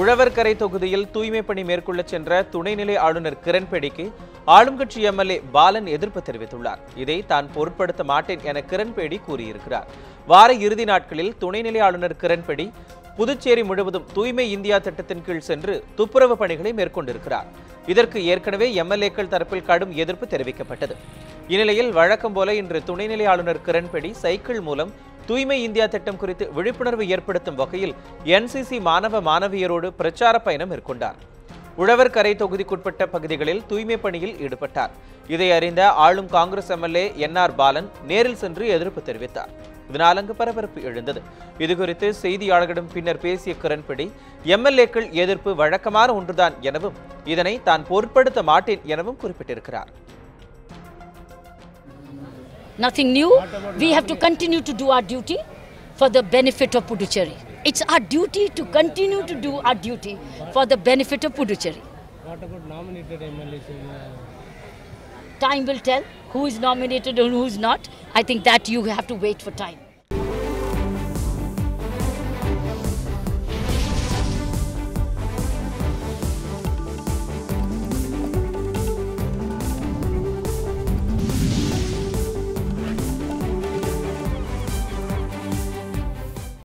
உழவர்கரை தொகுதியில் தூய்மை பணி மேற்கொள்ள சென்ற துணைநிலை ஆளுநர் கிரண்பேடிக்கு ஆளும் கட்சி எம்எல்ஏ பாலன் எதிர்ப்பு தெரிவித்துள்ளார். இதை தான் பொருட்படுத்த மாட்டேன் என கிரண்பேடி கூறியிருக்கிறார். வார இறுதி நாட்களில் துணைநிலை ஆளுநர் கிரண்பேடி புதுச்சேரி முழுவதும் தூய்மை இந்தியா திட்டத்தின் கீழ் சென்று துப்புரவு பணிகளை மேற்கொண்டிருக்கிறார். இதற்கு ஏற்கனவே எம்எல்ஏக்கள் தரப்பில் கடும் எதிர்ப்பு தெரிவிக்கப்பட்டது. இந்நிலையில் வழக்கம் போல இன்று துணைநிலை ஆளுநர் கிரண்பேடி சைக்கிள் மூலம் தூய்மை இந்தியா திட்டம் குறித்து விழிப்புணர்வு ஏற்படுத்தும் வகையில் என்சிசி மாணவ மாணவியரோடு பிரச்சார பயணம் மேற்கொண்டார். உழவர்கரை தொகுதிக்குட்பட்ட பகுதிகளில் தூய்மை பணியில் ஈடுபட்டார். இதை அறிந்த ஆளும் Congress MLA N R Balan நேரில் சென்று எதிர்ப்பு தெரிவித்தார். இதனால் அங்கு பரபரப்பு எழுந்தது. இதுகுறித்து செய்தியாளர்களிடம் பின்னர் பேசிய கிரண்பேடி எம்எல்ஏக்கள் எதிர்ப்பு வழக்கமான ஒன்றுதான் எனவும் இதனை தான் பொருட்படுத்த மாட்டேன் எனவும் குறிப்பிட்டிருக்கிறார். Nothing new. We have to continue to do our duty for the benefit of Puducherry. It's our duty to continue to do our duty for the benefit of Puducherry. What about nominated MLAs? uh, Time will tell who is nominated and who is not. I think that you have to wait for time.